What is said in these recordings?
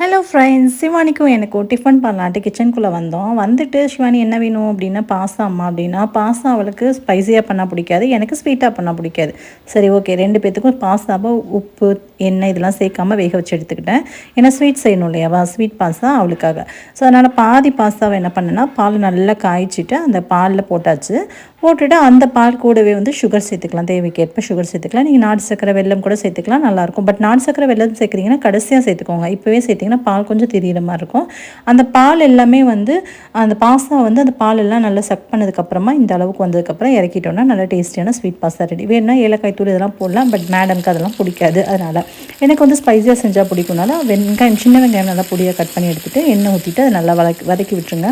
Hello friends சிவானிக்கும் எனக்கும் tiffin பண்ணலான்ட்டு கிச்சனுக்குள்ளே வந்தோம். வந்துட்டு சிவானி என்ன வேணும்? அப்படின்னா பாஸ்தா அம்மா அப்படின்னா பாஸ்தா அவளுக்கு ஸ்பைஸியாக பண்ணால் பிடிக்காது எனக்கு ஸ்வீட்டாக பண்ணால் பிடிக்காது. சரி ஓகே ரெண்டு பேத்துக்கும் பாஸ்தாவை உப்பு எண்ணெய் இதெல்லாம் சேர்க்காம வேக வச்சு எடுத்துக்கிட்டேன். ஏன்னா ஸ்வீட் செய்யணும் இல்லையாவா ஸ்வீட் பாஸ்தா அவளுக்காக. ஸோ அதனால் பாதி பாஸ்தாவை என்ன பண்ணேன்னா பால் நல்லா காய்ச்சிட்டு அந்த பாலில் போட்டாச்சு. போட்டுட்டு அந்த பால் கூடவே வந்து சுகர் சேர்த்துக்கலாம். தேவைக்கேற்ப சுகர் சேர்த்துக்கலாம். நீங்கள் நாட்டு சக்கரை வெள்ளம் கூட சேர்த்துக்கலாம். நல்லாயிருக்கும் பட் நாட்டு சக்கரை வெள்ளம் சேர்க்குறீங்கன்னா கடைசியாக சேர்த்துக்கோங்க. இப்போவே சேர்த்திங்கன்னா பால் கொஞ்சம் தெரியிற மாதிரி இருக்கும். அந்த பால் எல்லாமே வந்து அந்த பாஸ்தா வந்து அந்த பால் எல்லாம் நல்லா சக் பண்ணதுக்கப்புறமா இந்த அளவுக்கு வந்ததுக்கப்புறம் இறக்கிட்டோம்னா நல்லா டேஸ்டியான ஸ்வீட் பாஸ்தா ரெடி. வேணும்னா ஏலக்காய் தூள் இதெல்லாம் போடலாம் பட் மேடம்க்கு அதெல்லாம் பிடிக்காது அதனால். எனக்கு வந்து ஸ்பைஸியாக செஞ்சால் பிடிக்கும்னால வெங்காயம் சின்ன வெங்காயம் நல்லா பொடியாக கட் பண்ணி எடுத்துகிட்டு எண்ணெய் ஊற்றிட்டு அதை நல்லா வதக்கி வதக்கி விட்டுருங்க.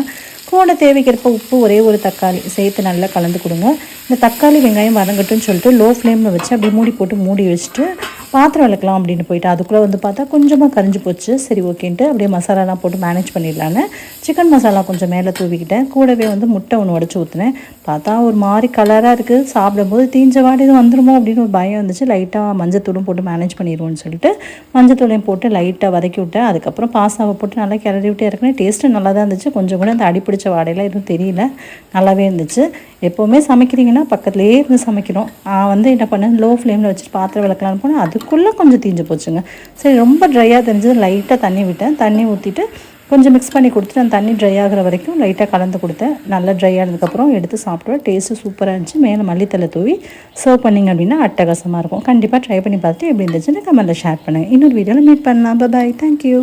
கூட தேவைக்கிறப்ப உப்பு ஒரே ஒரு தக்காளி சேர்த்து நல்லா கலந்து கொடுங்க. இந்த தக்காளி வெங்காயம் வதங்கட்டும்னு சொல்லிட்டு லோ ஃப்ளேமில் வச்சு அப்படியே மூடி போட்டு மூடி வச்சுட்டு பாத்திரம் விளக்கலாம் அப்படின்னு போயிட்டு அதுக்குள்ளே வந்து பார்த்தா கொஞ்சமாக கரிஞ்சு போச்சு. சரி ஓகேன்ட்டு அப்படியே மசாலாலாம் போட்டு மேனேஜ் பண்ணிடலான்னு. சிக்கன் மசாலா கொஞ்சம் மேலே தூவிக்கிட்டேன். கூடவே வந்து முட்டை ஒன்று உடச்சி ஊற்றினேன் பார்த்தா ஒரு மாதிரி கலராக இருக்குது சாப்பிடும்போது தீஞ்ச வாடி இது வந்துருமோ அப்படின்னு ஒரு பயம் வந்துச்சு. லைட்டாக மஞ்சத்தூளும் போட்டு மேனேஜ் பண்ணிடுவோம்னு சொல்லிட்டு மஞ்சத்தூளையும் போட்டு லைட்டாக வதக்கி விட்டேன். அதுக்கப்புறம் பாசாவை போட்டு நல்லா கிளறி விட்டே இருக்கேன் டேஸ்ட்டு நல்லா தான் இருந்துச்சு. கொஞ்சம் கூட அந்த அடிப்பிடிச்ச வாடையெல்லாம் எதுவும் தெரியல. நல்லாவே இருந்துச்சு. எப்போவுமே சமைக்கிறீங்கன்னா பக்கத்துலேயே இருந்து சமைக்கிறோம். நான் வந்து என்ன பண்ணேன்? லோ ஃப்ளேமில் வச்சுட்டு பாத்திரம் விளக்கலான்னு போனேன். அதுக்குள்ளே கொஞ்சம் தீஞ்சு போச்சுங்க. சரி ரொம்ப ட்ரையாக தெரிஞ்சது. லைட்டாக தண்ணி விட்டேன். தண்ணி ஊற்றிட்டு கொஞ்சம் மிக்ஸ் பண்ணி கொடுத்துட்டு அந்த தண்ணி ட்ரை ஆகிற வரைக்கும் லைட்டாக கலந்து கொடுத்தேன். நல்லா ட்ரை ஆனதுக்கப்புறம் எடுத்து சாப்பிடுவேன் டேஸ்ட்டு சூப்பராக இருந்துச்சு. மேலே மல்லித்தலை தூவி சர்வ் பண்ணிங்க அப்படின்னா அட்டகாசமாக இருக்கும். கண்டிப்பாக ட்ரை பண்ணி பார்த்துட்டு எப்படி இருந்துச்சுன்னு கமெண்ட்டில் ஷேர் பண்ணுங்கள் இன்னொரு வீடியோவில் மீட் பண்ணலாம். Bye thank you